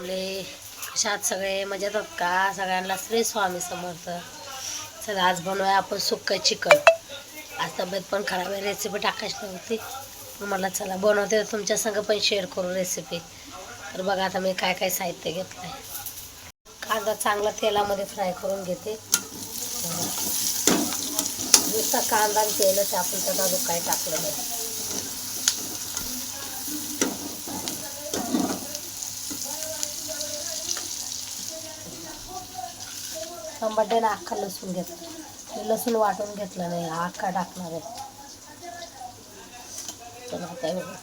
आपले कशात सगळे मजेत आहेत का? सगळ्यांना श्री स्वामी समर्थ. चला आज बनवूया आपण सुक्क चिकन. आज तब्येत पण खराब आहे रेसिपी टाकायची नव्हती. मग मला चला बनवते तुमच्या संग पण शेअर करू रेसिपी तर बघा आता मी काय काय साहित्य घेतलं आहे कांदा चांगला तेलामध्ये फ्राय करून घेते. नुसता कांदा आणि तेलच आपण त्याला अजून काही टाकलं नाही. टमाट्याने अख्खा लसूण घेतला. मी लसूण वाटून घेतलं नाही अख्खा टाकणार आहे. चला काय बघा.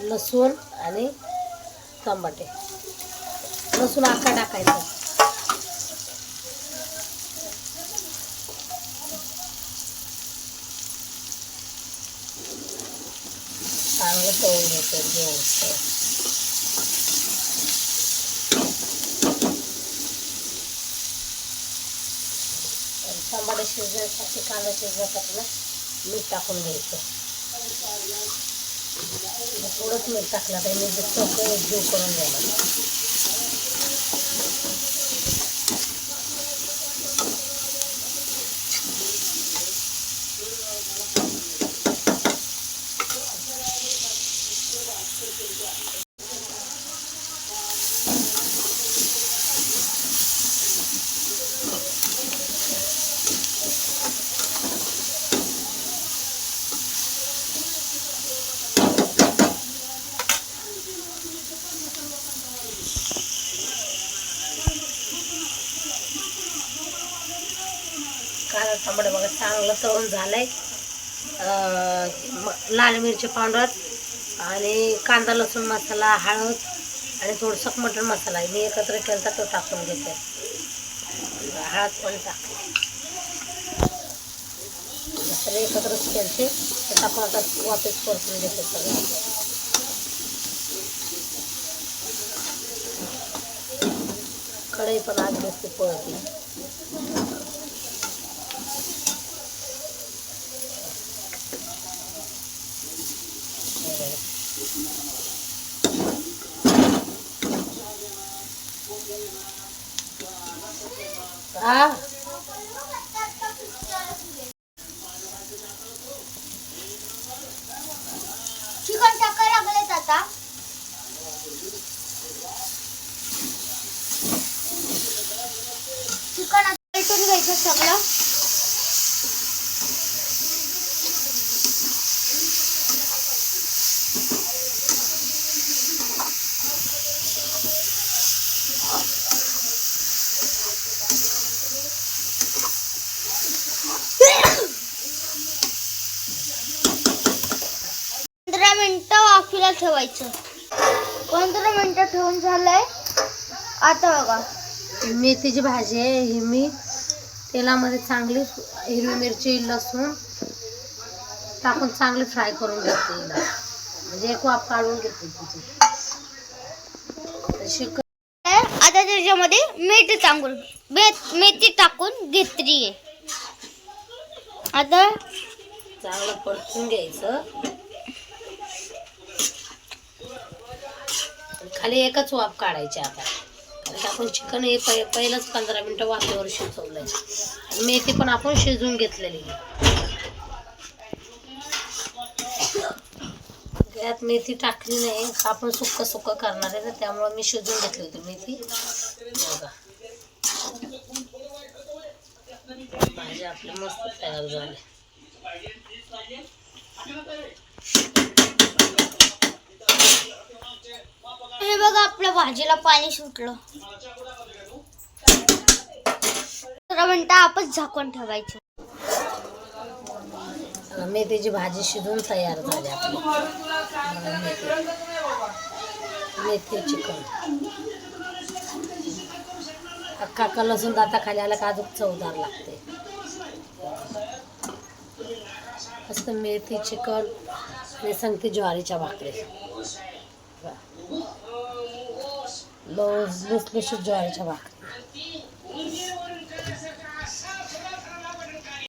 लसूण आणि टमाटे लसूण अख्खा टाकायचा. चांगलं तळून घेते जेवण टमाटे शिजण्यासाठी कांदा शिजण्यासाठी ना मीठ टाकून घ्यायचं. मग थोडंच मीठ टाकलं तर मी सगळं जीव करून घ्यायला कांदा टमाटे बघा चांगलं तळून झालंय. आहे लाल मिरची पावडर आणि कांदा लसूण मसाला हळद आणि थोडंसं मटण मसाला. मी एकत्र केला तो टाकून घेते. हळद पण टाकते सगळे एकत्रच केलते तर टाकून आता वापस परतून घेते सगळं. कढई पण आज मस्त पळते. हा चिकन टाकायला लागलेत आता चिकन आता पेटून घ्यायचं सगळं पंधरा वाफीला ठेवायचं. पंधरा मिनिटं ठेवून झालंय. आता बघा. मेथीची भाजी आहे ही मी तेलामध्ये चांगली हिरवी मिरची लसूण. टाकून चांगली फ्राय करून घेते म्हणजे एक वाफ काढून घेते तिची. शिक आता त्याच्यामध्ये मीठ टाकून मेथी टाकून घेतलीये आता चांगलं परतून घ्यायचं. खाली एकच वाफ काढायची आता. कारण की आपण चिकन हे पहि पहिलंच पंधरा मिनटं वाफेवर शिजवलंय. आणि मेथी पण आपण शिजवून घेतलेली. यात मेथी टाकली नाही. आपण सुक्क सुक्क करणार आहे ना त्यामुळं मी शिजवून घेतली होती मेथी. बघा. भाजी आपली मस्त तयार झाली. हे बघा आपल्या भाजीला पाणी सुटलं. पंधरा आपण झाकून ठेवायचं. मेथीची भाजी शिजून तयार झाली आपली. मेथी चिकन. अख्खा अख्खा लसूण दाताखाली आला का अजून चवदार लागते. मस्त मेथी चिकन आणि सांगते ज्वारीच्या भाकरी. लस लुसलुशीत ज्वारीच्या भाकरी